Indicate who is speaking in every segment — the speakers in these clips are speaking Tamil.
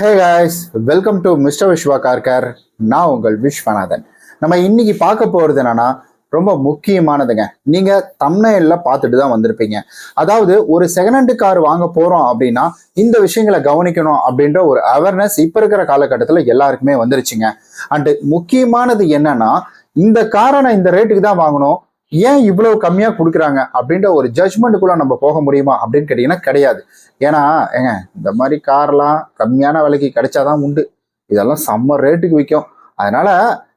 Speaker 1: Hey guys welcome to mister Viswa Karkar நான் உங்கள் விஸ்வநாதன். நம்ம இன்னைக்கு பார்க்க போகிறது என்னன்னா ரொம்ப முக்கியமானதுங்க. நீங்கள் தம்னையில் பார்த்துட்டு தான் வந்திருப்பீங்க. அதாவது ஒரு செகண்ட் ஹேண்டு கார் வாங்க போகிறோம் அப்படின்னா இந்த விஷயங்களை கவனிக்கணும் அப்படின்ற ஒரு அவேர்னஸ் இப்போ இருக்கிற காலகட்டத்தில் எல்லாருக்குமே வந்துருச்சுங்க. அண்டு முக்கியமானது என்னன்னா இந்த காரை நான் இந்த ரேட்டுக்கு தான் வாங்கணும். ஏன் இவ்வளவு கம்மியா கொடுக்குறாங்க அப்படின்ற ஒரு ஜட்மெண்ட்டுக்குள்ள நம்ம போக முடியுமா அப்படின்னு கேட்டீங்கன்னா கிடையாது. ஏன்னா ஏங்க இந்த மாதிரி கார்லாம் கம்மியான விலைக்கு கிடைச்சாதான் உண்டு. இதெல்லாம் செம்ம ரேட்டுக்கு விற்கும் அதனால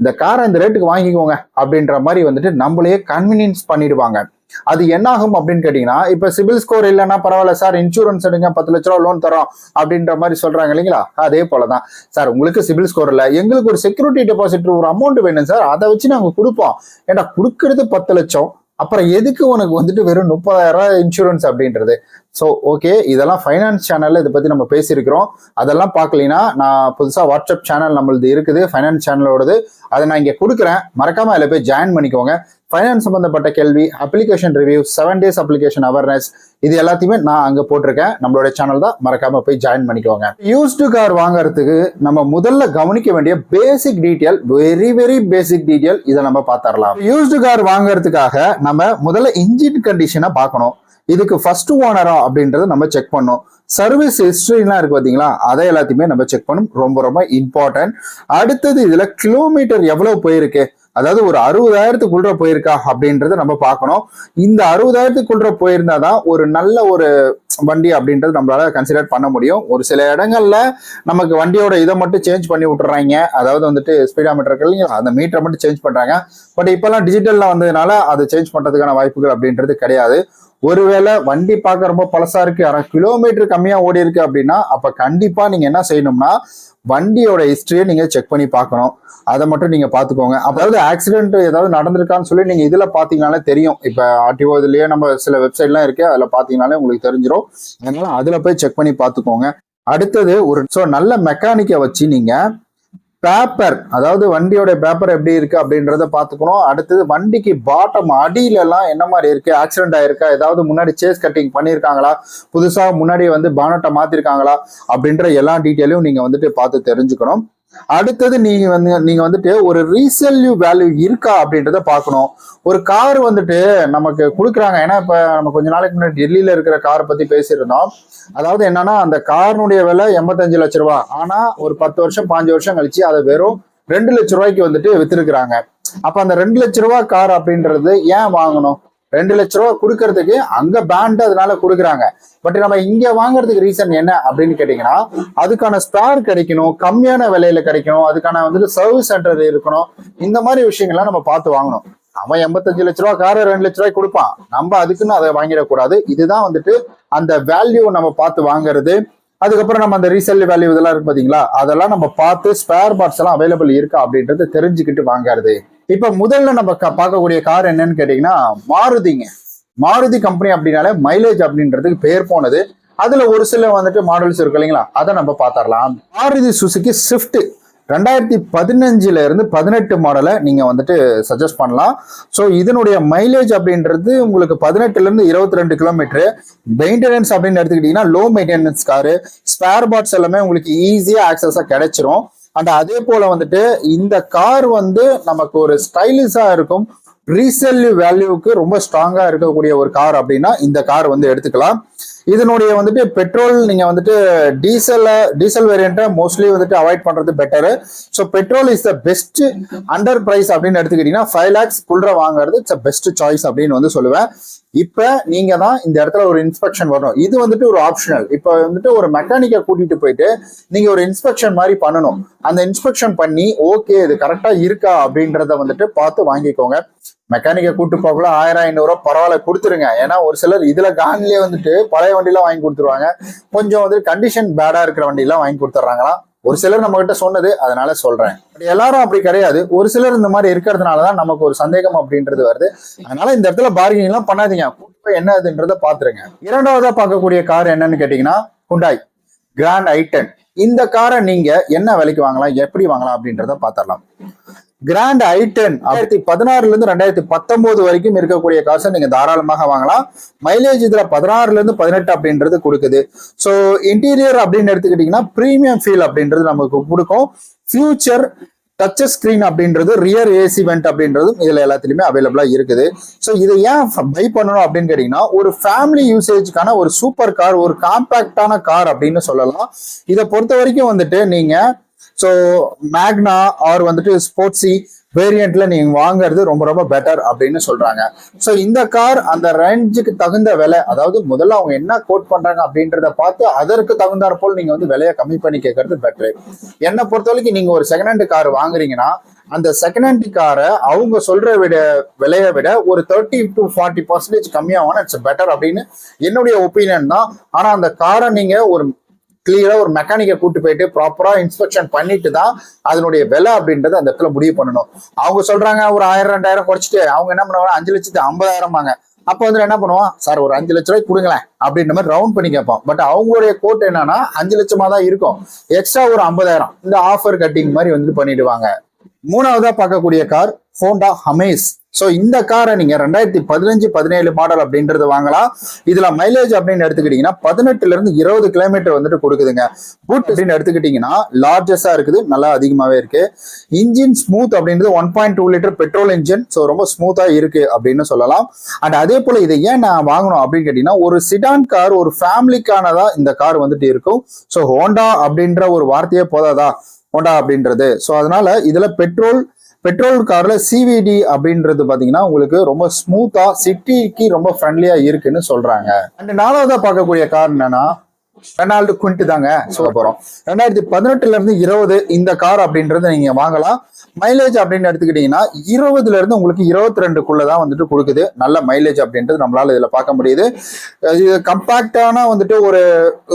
Speaker 1: இந்த காரை இந்த ரேட்டுக்கு வாங்கிக்கோங்க அப்படின்ற மாதிரி வந்துட்டு நம்மளையே கன்வீனியன்ஸ் பண்ணிடுவாங்க. அது என்ன ஆகும் அப்படின்னு கேட்டீங்கன்னா இப்ப சிபில் ஸ்கோர் இல்லைன்னா பரவாயில்ல சார் இன்சூரன்ஸ் எடுங்க பத்து லட்ச ரூபா லோன் தரோம் அப்படின்ற மாதிரி சொல்றாங்க இல்லைங்களா? அதே போலதான். சார் உங்களுக்கு சிபில் ஸ்கோர் இல்லை எங்களுக்கு ஒரு செக்யூரிட்டி டெபாசிட் ஒரு அமௌண்ட் வேணும் சார் அதை வச்சு நாங்க கொடுப்போம். ஏன்னா கொடுக்கறது பத்து லட்சம் அப்புறம் எதுக்கு உனக்கு வந்துட்டு வெறும் முப்பதாயிரம் ரூபாய் இன்சூரன்ஸ் அப்படின்றது? ஸோ ஓகே இதெல்லாம் ஃபைனான்ஸ் சேனலில் இதை பற்றி நம்ம பேசியிருக்கிறோம். அதெல்லாம் பார்க்கலைன்னா நான் புதுசாக வாட்ஸ்அப் சேனல் நம்மளது இருக்குது ஃபைனான்ஸ் சேனலோடது அதை நான் இங்கே கொடுக்குறேன். மறக்காமல் அதில் போய் ஜாயின் பண்ணிக்கோங்க. ஃபைனான்ஸ் சம்மந்தப்பட்ட கேள்வி application review seven days application awareness இது எல்லாத்தையுமே நான் அங்கே போட்டிருக்கேன். நம்மளோட சேனல் தான். மறக்காம போய் ஜாயின் பண்ணிக்கோங்க. யூஸ்டு கார் வாங்குறதுக்கு நம்ம முதல்ல கவனிக்க வேண்டிய basic detail very very basic detail இதை நம்ம பார்த்தரலாம் யூஸ்டு கார் வாங்குறதுக்காக நம்ம முதல்ல இன்ஜின் கண்டிஷனை பார்க்கணும். இதுக்கு ஃபர்ஸ்ட் ஓனரா அப்படின்றத நம்ம செக் பண்ணோம். சர்வீஸ் ஹிஸ்டரிலாம் இருக்கு பார்த்தீங்களா அதை எல்லாத்தையுமே நம்ம செக் பண்ணணும் ரொம்ப ரொம்ப இம்பார்ட்டன்ட் அடுத்தது இதுல கிலோமீட்டர் எவ்வளவு போயிருக்கு? அதாவது ஒரு அறுபதாயிரத்துக்குள்ள போயிருக்கா அப்படின்றத நம்ம பார்க்கணும். இந்த அறுபதாயிரத்துக்குள்ள போயிருந்தாதான் ஒரு நல்ல ஒரு வண்டி அப்படின்றது நம்மளால கன்சிடர் பண்ண முடியும். ஒரு சில இடங்கள்ல நமக்கு வண்டியோட இதை மட்டும் சேஞ்ச் பண்ணி விட்டுறாங்க. அதாவது வந்துட்டு ஸ்பீடாமீட்டர் இல்லைங்களா? அந்த மீட்டரை மட்டும் சேஞ்ச் பண்றாங்க. பட் இப்பெல்லாம் டிஜிட்டல்ல வந்ததுனால அதை சேஞ்ச் பண்றதுக்கான வாய்ப்புகள் அப்படின்றது கிடையாது. ஒருவேளை வண்டி பார்க்க ரொம்ப பழசா இருக்கு ஆனால் கிலோமீட்டர் கம்மியா ஓடி இருக்கு அப்படின்னா அப்ப கண்டிப்பா நீங்க என்ன செய்யணும்னா வண்டியோட ஹிஸ்டரியை நீங்க செக் பண்ணி பார்க்கணும். அதை மட்டும் நீங்க பாத்துக்கோங்க அதாவது ஆக்சிடென்ட் ஏதாவது நடந்திருக்கான்னு சொல்லி நீங்க இதுல பாத்தீங்கனாலே தெரியும். இப்ப ஆர்டிஓ இதுலயே நம்ம சில வெப்சைட்லாம் இருக்கு அதுல பாத்தீங்கனாலே உங்களுக்கு தெரிஞ்சிடும் அதனால அதுல போய் செக் பண்ணி பாத்துக்கோங்க அடுத்தது ஒரு ஸோ நல்ல மெக்கானிக்கை வச்சு நீங்க பேப்பர் அதாவது வண்டியோட பேப்பர் எப்படி இருக்கு அப்படின்றத பாத்துக்கணும் அடுத்தது வண்டிக்கு பாட்டம் அடியில எல்லாம் என்ன மாதிரி இருக்கு? ஆக்சிடென்ட் ஆயிருக்கா? ஏதாவது முன்னாடி சேஸ் கட்டிங் பண்ணியிருக்காங்களா? புதுசா முன்னாடி வந்து பானட்டை மாத்திருக்காங்களா? அப்படின்ற எல்லா டீட்டெயிலையும் நீங்க வந்துட்டு பார்த்து தெரிஞ்சுக்கணும். அடுத்தது நீங்க வந்து நீங்க வந்துட்டு ஒரு ரீசெல்யூ வேல்யூ இருக்கா அப்படின்றத பார்க்கணும். ஒரு கார் வந்துட்டு நமக்கு கொடுக்குறாங்க. ஏன்னா இப்ப நம்ம கொஞ்ச நாளைக்கு முன்னாடி டெல்லியில இருக்கிற காரை பத்தி பேசியிருந்தோம். அதாவது என்னன்னா அந்த காரினுடைய விலை எண்பத்தஞ்சு லட்ச ரூபா. ஆனா ஒரு பத்து வருஷம் பாஞ்சு வருஷம் கழிச்சு அதை வெறும் ரெண்டு லட்ச ரூபாய்க்கு வந்துட்டு வித்துருக்குறாங்க. அப்ப அந்த ரெண்டு லட்ச ரூபா கார் அப்படின்றது ஏன் வாங்கணும்? ரெண்டு லட்ச ரூபா கொடுக்கறதுக்கு அங்க பேண்ட் அதனால கொடுக்குறாங்க. பட் நம்ம இங்க வாங்குறதுக்கு ரீசன் என்ன அப்படின்னு கேட்டீங்கன்னா அதுக்கான ஸ்பேர் கிடைக்கணும் கம்மியான விலையில கிடைக்கணும் அதுக்கான வந்துட்டு சர்வீஸ் சென்டர் இருக்கணும் இந்த மாதிரி விஷயங்கள்லாம் நம்ம பார்த்து வாங்கணும். அவன் எண்பத்தஞ்சு லட்ச ரூபா காரை ரெண்டு லட்ச ரூபாய் கொடுப்பான். நம்ம அதுக்குன்னு அதை வாங்கிடக்கூடாது. இதுதான் வந்துட்டு அந்த வேல்யூ நம்ம பார்த்து வாங்குறது. அதுக்கப்புறம் நம்ம அந்த ரீசெல் வேல்யூ இதெல்லாம் இருக்கு பாத்தீங்களா? அதெல்லாம் நம்ம பார்த்து ஸ்பேர் பார்ட்ஸ் எல்லாம் அவைலபிள் இருக்கா அப்படின்றத தெரிஞ்சுக்கிட்டு வாங்குறது. இப்ப முதல்ல நம்ம பார்க்கக்கூடிய கார் என்னன்னு கேட்டீங்கன்னா மாருதிங்க. மாருதி கம்பெனி அப்படின்னாலே மைலேஜ் அப்படின்றதுக்கு பேர் போனது. அதுல ஒரு சில வந்துட்டு மாடல்ஸ் இருக்கு இல்லைங்களா? அதை நம்ம பார்த்தரலாம் மாருதி சுசுக்கு ஸ்விஃப்ட் ரெண்டாயிரத்தி பதினஞ்சுல இருந்து பதினெட்டு மாடலை நீங்க வந்துட்டு சஜஸ்ட் பண்ணலாம். ஸோ இதனுடைய மைலேஜ் அப்படின்றது உங்களுக்கு பதினெட்டுல இருந்து இருபத்தி ரெண்டு கிலோமீட்டர் மெயின்டெனன்ஸ் அப்படின்னு எடுத்துக்கிட்டீங்கன்னா low maintenance car spare parts எல்லாமே உங்களுக்கு ஈஸியா ஆக்சஸா கிடைச்சிரும். அண்ட் அதே போல வந்துட்டு இந்த கார் வந்து நமக்கு ஒரு ஸ்டைலிஷா இருக்கும். ரீசெல் வேல்யூவுக்கு ரொம்ப ஸ்ட்ராங்கா இருக்கக்கூடிய ஒரு கார் அப்படின்னா இந்த கார் வந்து எடுத்துக்கலாம். இதனுடைய வந்துட்டு பெட்ரோல் நீங்க வந்துட்டு டீசல்ல டீசல் வேரியண்ட்டை மோஸ்ட்லி வந்துட்டு அவாய்ட் பண்றது better so petrol is the best under price அப்படின்னு எடுத்துக்கிட்டீங்கன்னா ஃபைவ் லேக்ஸ் குள்ற வாங்குறது இட்ஸ் பெஸ்ட் சாய்ஸ் அப்படின்னு வந்து சொல்லுவேன். இப்ப நீங்க தான் இந்த இடத்துல ஒரு இன்ஸ்பெக்ஷன் வரணும். இது வந்துட்டு ஒரு ஆப்ஷனல் இப்ப வந்துட்டு ஒரு மெக்கானிக்கை கூட்டிட்டு போயிட்டு நீங்க ஒரு இன்ஸ்பெக்ஷன் மாதிரி பண்ணணும். அந்த இன்ஸ்பெக்ஷன் பண்ணி ஓகே இது கரெக்டா இருக்கா அப்படின்றத வந்துட்டு பார்த்து வாங்கிக்கோங்க. மெக்கானிக்கை கூட்டு போகக்குள்ள ஆயிரம் ஐநூறுரூவா பரவாயில்ல கொடுத்துருங்க. ஏன்னா ஒரு சிலர் இதுல கான்லயே வந்துட்டு பழைய வண்டிலாம் வாங்கி கொடுத்துருவாங்க. கொஞ்சம் வந்து கண்டிஷன் பேடா இருக்கிற வண்டிலாம் வாங்கி கொடுத்துட்றாங்களா ஒரு சிலர் நம்ம கிட்ட சொன்னது அதனால சொல்றேன். பட் எல்லாரும் அப்படி கிடையாது. ஒரு சிலர் இந்த மாதிரி இருக்கிறதுனாலதான் நமக்கு ஒரு சந்தேகம் அப்படின்றது வருது. அதனால இந்த இடத்துல பார்கிங் எல்லாம் பண்ணாதீங்க. என்ன அதுன்றத பாத்துருங்க. இரண்டாவதா பார்க்கக்கூடிய கார் என்னன்னு கேட்டீங்கன்னா குண்டாய் கிராண்ட் ஐட்டன் இந்த காரை நீங்க என்ன விலைக்கு வாங்கலாம் எப்படி வாங்கலாம் அப்படின்றத பாத்திரலாம். கிராண்ட் ஐ டென் ஆயிரத்தி பதினாறுல இருந்து ரெண்டாயிரத்தி பத்தொன்பது வரைக்கும் இருக்கக்கூடிய காசை நீங்க தாராளமாக வாங்கலாம். மைலேஜ் இதுல பதினாறுல இருந்து பதினெட்டு அப்படின்றது கொடுக்குது. ஸோ இன்டீரியர் அப்படின்னு எடுத்துக்கிட்டீங்கன்னா ப்ரீமியம் ஃபீல் அப்படின்றது நமக்கு கொடுக்கும். ஃபியூச்சர் டச் ஸ்கிரீன் அப்படின்றது ரியர் ஏசி வெண்ட் அப்படின்றதும் இதுல எல்லாத்துலயுமே அவைலபிளா இருக்குது. ஸோ இதை ஏன் பை பண்ணணும் அப்படின்னு கேட்டீங்கன்னா ஒரு ஃபேமிலி யூசேஜ்க்கான ஒரு சூப்பர் கார் ஒரு காம்பாக்டான கார் அப்படின்னு சொல்லலாம். இதை பொறுத்த வரைக்கும் வந்துட்டு நீங்க ஸோ மேக்னா ஆர் வந்துட்டு ஸ்போர்ட்ஸி வேரியண்ட்ல நீங்க வாங்குறது ரொம்ப ரொம்ப பெட்டர் அப்படின்னு சொல்றாங்க. ஸோ இந்த கார் அந்த ரேஞ்சுக்கு தகுந்த விலை அதாவது முதல்ல அவங்க என்ன கோட் பண்றாங்க அப்படின்றத பார்த்து அதற்கு தகுந்தாற் போல் நீங்க வந்து விலையை கம்மி பண்ணி கேட்கறது பெட்டர் என்னை பொறுத்த வரைக்கும் நீங்க ஒரு செகண்ட் ஹேண்ட் கார் வாங்குறீங்கன்னா அந்த செகண்ட் ஹேண்ட் காரை அவங்க சொல்ற விட விலையை விட ஒரு தேர்ட்டி டு ஃபார்ட்டி பர்சன்டேஜ் கம்மியாகணும் இட்ஸ் பெட்டர் அப்படின்னு என்னுடைய ஒப்பீனியன் தான். ஆனா அந்த காரை நீங்க ஒரு கிளியரா ஒரு மெக்கானிக்கை கூட்டு போயிட்டு ப்ராப்பரா இன்ஸ்பெக்ஷன் பண்ணிட்டு தான் அதனுடைய விலை அப்படின்றத அந்த இடத்துல முடிவு பண்ணணும். அவங்க சொல்றாங்க ஒரு ஆயிரம் ரெண்டாயிரம் குறைச்சிட்டு அவங்க என்ன பண்ணுவாங்க? அஞ்சு லட்சத்து ஐம்பதாயிரம் வாங்க அப்போ வந்து என்ன பண்ணுவான் சார் ஒரு அஞ்சு லட்ச ரூபாய் கொடுங்களேன் அப்படின்ற மாதிரி ரவுண்ட் பண்ணி கேட்பான் பட் அவங்களுடைய கோட் என்னன்னா அஞ்சு லட்சமா தான் இருக்கும். எக்ஸ்ட்ரா ஒரு ஐம்பதாயிரம். இந்த ஆஃபர் கட்டிங் மாதிரி வந்து பண்ணிடுவாங்க. மூணாவதா பார்க்கக்கூடிய கார் ஹோண்டா ஹமேஸ் ஸோ இந்த காரை நீங்க ரெண்டாயிரத்தி பதினஞ்சு பதினேழு மாடல் அப்படின்றது வாங்கலாம். இதுல மைலேஜ் அப்படின்னு எடுத்துக்கிட்டீங்கன்னா பதினெட்டுல இருந்து இருபது கிலோமீட்டர் வந்துட்டு கொடுக்குதுங்க. பூட் அப்படின்னு எடுத்துக்கிட்டீங்கன்னா லார்ஜஸ்டா இருக்குது நல்லா அதிகமாவே இருக்கு. இன்ஜின் ஸ்மூத் அப்படின்றது one point two litre petrol engine so ரொம்ப ஸ்மூத்தா இருக்கு அப்படின்னு சொல்லலாம். அண்ட் அதே போல இதை ஏன் நான் வாங்கணும் அப்படின்னு கேட்டீங்கன்னா ஒரு சிடான் கார் ஒரு ஃபேமிலிக்கானதா இந்த கார் வந்துட்டு இருக்கும். ஸோ ஹோண்டா அப்படின்ற ஒரு வார்த்தையே போதாதா? ஹோண்டா அப்படின்றது. ஸோ அதனால இதுல பெட்ரோல் பெட்ரோல் காரில் சிவிடி அப்படின்றது பார்த்தீங்கன்னா உங்களுக்கு ரொம்ப ஸ்மூத்தாக சிட்டிக்கு ரொம்ப ஃப்ரெண்ட்லியாக இருக்குன்னு சொல்கிறாங்க அண்ட் நாலாவதாக பார்க்கக்கூடிய கார் என்னன்னா ரெனால்டு குவிண்ட் தாங்க சொல்ல போறோம். ரெண்டாயிரத்தி பதினெட்டுல இருந்து இருபது இந்த கார் அப்படின்றது நீங்க வாங்கலாம். மைலேஜ் அப்படின்னு எடுத்துக்கிட்டீங்கன்னா இருபதுல இருந்து உங்களுக்கு இருபத்தி ரெண்டுக்குள்ளதான் வந்துட்டு கொடுக்குது. நல்ல மைலேஜ் அப்படின்றது நம்மளால இதுல பார்க்க முடியுது. இது கம்பாக்டான வந்துட்டு ஒரு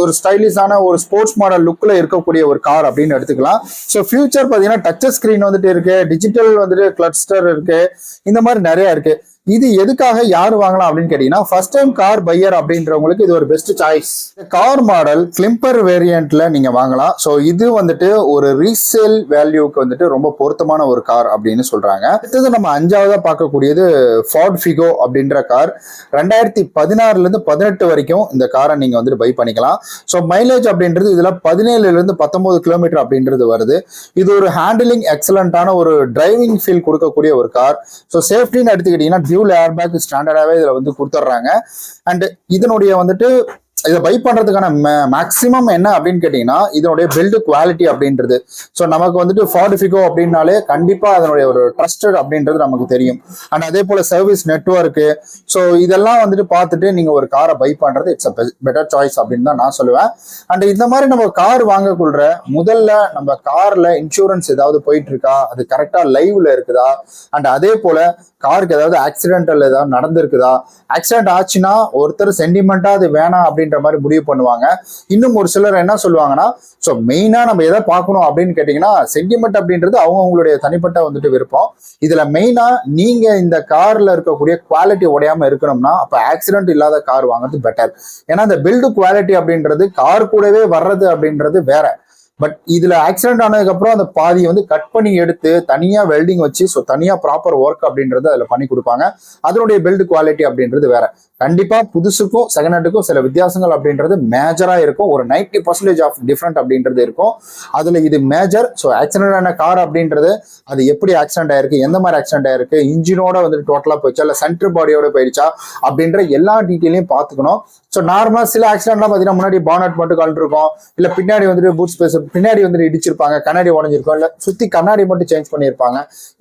Speaker 1: ஒரு ஸ்டைலிஷான ஒரு ஸ்போர்ட்ஸ் மாடல் லுக்ல இருக்கக்கூடிய ஒரு கார் அப்படின்னு எடுத்துக்கலாம். ஸோ ஃபியூச்சர் பார்த்தீங்கன்னா டச் ஸ்கிரீன் வந்துட்டு இருக்கு. டிஜிட்டல் வந்துட்டு கிளஸ்டர் இருக்கு. இந்த மாதிரி நிறைய இருக்கு. இது எதுக்காக யார் வாங்கலாம் அப்படின்னு கேட்டீங்கன்னா ஃபர்ஸ்ட் டைம் கார் பையர் அப்படின்றவங்களுக்கு இது ஒரு பெஸ்ட் சாய்ஸ் கார் மாடல் கிளிம்பர் வேரியண்ட்ல நீங்க வாங்கலாம். ஸோ இது வந்துட்டு ஒரு ரீசேல் வேல்யூக்கு வந்துட்டு ரொம்ப பொருத்தமான ஒரு கார் அப்படின்னு சொல்றாங்க. அடுத்தது நம்ம அஞ்சாவதா பார்க்கக்கூடியது ஃபார்ட் ஃபிகோ அப்படின்ற கார் ரெண்டாயிரத்தி பதினாறுல இருந்து பதினெட்டு வரைக்கும் இந்த காரை நீங்க வந்துட்டு பை பண்ணிக்கலாம். ஸோ மைலேஜ் அப்படின்றது இதுல பதினேழுல இருந்து பத்தொன்பது கிலோமீட்டர் அப்படின்றது வருது. இது ஒரு ஹேண்டிலிங் எக்ஸலண்டான ஒரு டிரைவிங் ஃபீல் கொடுக்கக்கூடிய ஒரு கார் ஸோ சேஃப்டின்னு எடுத்துக்கிட்டீங்கன்னா டியூல் ஏர்பேக் ஸ்டாண்டர்டாகவே இதில் வந்து கொடுத்துட்றாங்க அண்ட் இதனுடைய வந்துட்டு இதை பை பண்றதுக்கான மேக்ஸிமம் என்ன அப்படின்னு கேட்டீங்கன்னா இதனுடைய பில்டு குவாலிட்டி அப்படின்றது. ஸோ நமக்கு வந்துட்டு ஃபார்டிஃபிகோ அப்படின்னாலே கண்டிப்பா அதனுடைய ஒரு ட்ரஸ்டட் அப்படின்றது நமக்கு தெரியும். அண்ட் அதே போல சர்வீஸ் நெட்ஒர்க்கு ஸோ இதெல்லாம் வந்துட்டு பார்த்துட்டு நீங்க ஒரு காரை பை பண்றது இட்ஸ் அ பெட்டர் சாய்ஸ் அப்படின்னு தான் நான் சொல்லுவேன். அண்ட் இந்த மாதிரி நம்ம கார் வாங்கக்குள்ள முதல்ல நம்ம கார்ல இன்சூரன்ஸ் ஏதாவது போயிட்டு இருக்கா அது கரெக்டா லைவ்ல இருக்குதா? அண்ட் அதே போல காருக்கு ஏதாவது ஆக்சிடென்டல் ஏதாவது நடந்திருக்குதா? ஆக்சிடென்ட் ஆச்சுன்னா ஒருத்தர் சென்டிமெண்டா அது வேணாம் அப்படின்ற மாதிரி முடிவு பண்ணுவாங்க. இன்னும் ஒரு சிலர் என்ன சொல்லுவாங்கன்னா ஸோ மெயினாக நம்ம எதை பார்க்கணும்? அப்படின்னு கேட்டிங்கன்னா சென்டிமெண்ட் அப்படின்றது அவங்கவுங்களுடைய தனிப்பட்ட வந்துட்டு விருப்பம். இதில் மெயினாக நீங்கள் இந்த காரில் இருக்கக்கூடிய குவாலிட்டி உடையாமல் இருக்கணும்னா அப்போ ஆக்சிடென்ட் இல்லாத கார் வாங்குறது பெட்டர் ஏன்னா இந்த பில்டு குவாலிட்டி அப்படின்றது கார் கூடவே வர்றது அப்படின்றது வேற. பட் இதுல ஆக்சிடென்ட் ஆனதுக்கு அப்புறம் அந்த பாதியை வந்து கட் பண்ணி எடுத்து தனியா வெல்டிங் வச்சு ஸோ தனியா ப்ராப்பர் ஒர்க் அப்படின்றது அதுல பண்ணி கொடுப்பாங்க. அதனுடைய பில்டு குவாலிட்டி அப்படின்றது வேற. கண்டிப்பா புதுசுக்கும் செகண்ட் ஹேண்டுக்கும் சில வித்தியாசங்கள் அப்படின்றது மேஜரா இருக்கும். ஒரு நைன்டி பர்சன்டேஜ் ஆஃப் டிஃப்ரெண்ட் அப்படின்றது இருக்கும். அதுல இது மேஜர் ஸோ ஆக்சிடென்ட் ஆன கார் அப்படின்றது அது எப்படி ஆக்சிடென்ட் ஆயிருக்கு எந்த மாதிரி ஆக்சிடென்ட் ஆயிருக்கு இன்ஜினோட வந்துட்டு டோட்டலா போயிடுச்சா இல்ல சென்டர் பாடியோட போயிடுச்சா அப்படின்ற எல்லா டீட்டெயிலையும் பார்த்துக்கணும். ஸோ நார்மலா சில ஆக்சிடென்ட்லாம் பாத்தீங்கன்னா முன்னாடி பானட் மட்டும் கலந்துருக்கும் இல்ல பின்னாடி வந்துட்டு பூட் ஸ்பேஸ் பின்னாடி வந்துட்டு இடிச்சிருப்பாங்க கண்ணாடி உடஞ்சிருக்கும் இல்லை சுற்றி கண்ணாடி மட்டும் சேஞ்ச் பண்ணியிருப்பாங்க.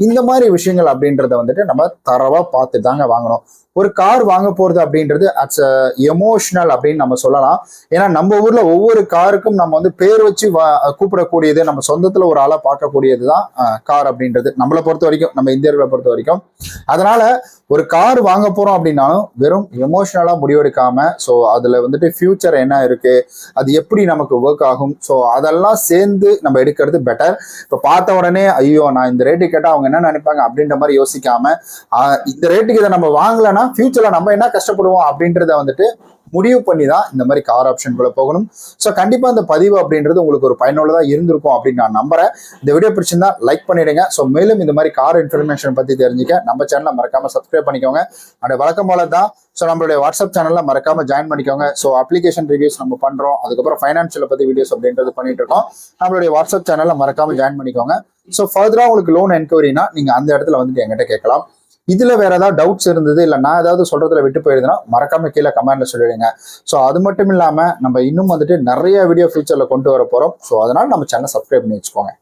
Speaker 1: இந்த மாதிரி விஷயங்கள் அப்படின்றத வந்துட்டு நம்ம தரவாக பார்த்து தாங்க வாங்கணும். ஒரு கார் வாங்க போறது அப்படின்றது அட்ஸ் எமோஷனல் அப்படின்னு நம்ம சொல்லலாம். ஏன்னா நம்ம ஊர்ல ஒவ்வொரு காருக்கும் நம்ம வந்து பேர் வச்சு வா- கூப்பிடக்கூடியது நம்ம சொந்தத்துல ஒரு ஆளா பார்க்கக்கூடியது தான் கார் அப்படின்றது. நம்மளை பொறுத்த வரைக்கும் நம்ம இந்தியர்களை பொறுத்த வரைக்கும். அதனால ஒரு கார் வாங்க போறோம் அப்படின்னாலும் வெறும் எமோஷனலா முடிவெடுக்காம ஸோ அதுல வந்துட்டு ஃபியூச்சர் என்ன இருக்கு அது எப்படி நமக்கு ஒர்க் ஆகும் ஸோ அதெல்லாம் சேர்ந்து நம்ம எடுக்கிறது பெட்டர் இப்போ பார்த்த உடனே ஐயோ நான் இந்த ரேட்டு கேட்டால் அவங்க என்ன நினைப்பாங்க அப்படின்ற மாதிரி யோசிக்காம இந்த ரேட்டுக்கு இதை நம்ம வாங்கலைன்னா ஃபியூச்சர்ல நம்ம என்ன கஷ்டப்படுவோம் அப்படின்றத வந்துட்டு முடிவு பண்ணி தான் இந்த மாதிரி கார் ஆப்ஷனுக்குள்ள போகணும். ஸோ கண்டிப்பா இந்த பதிவு அப்படின்றது உங்களுக்கு ஒரு பயனுள்ளதாக இருந்திருக்கும் அப்படின்னு நான் நம்புறேன். இந்த வீடியோ பிடிச்சிருந்தா லைக் பண்ணிடுங்க. ஸோ மேலும் இந்த மாதிரி கார் இன்ஃபர்மேஷன் பத்தி தெரிஞ்சுக்க நம்ம சேனலை மறக்காம சப்ஸ்கிரைப் பண்ணிக்கோங்க. அந்த வழக்கம் போல தான் ஸோ நம்மளுடைய வாட்ஸ்அப் சேனல்ல மறக்காம ஜாயின் பண்ணிக்கோங்க. ஸோ அப்ளிகேஷன் ரிவ்யூஸ் நம்ம பண்றோம். அதுக்கப்புறம் ஃபைனான்சியல் பத்தி வீடியோஸ் அப்படின்றது பண்ணிட்டு இருக்கோம். நம்மளுடைய வாட்ஸ்அப் சேனல்ல மறக்காம ஜாயின் பண்ணிக்கோங்க. ஸோ ஃபர்தரா உங்களுக்கு லோன் என்கொயரினா நீங்க அந்த இடத்துல வந்துட்டு எங்கிட்ட கேட்கலாம். இதுல வேற ஏதாவது டவுட்ஸ் இருந்தது இல்ல நான் ஏதாவது சொல்றதுல விட்டு போயிருந்தேன்னா மறக்காம கீழே கமெண்ட்ல சொல்லிடுங்க. ஸோ அது மட்டும் இல்லாம நம்ம இன்னும் வந்துட்டு நிறைய வீடியோ ஃபியூச்சர்ல கொண்டு வர போறோம். ஸோ அதனால நம்ம சேனல் சப்ஸ்கிரைப் பண்ணி வச்சுக்கோங்க.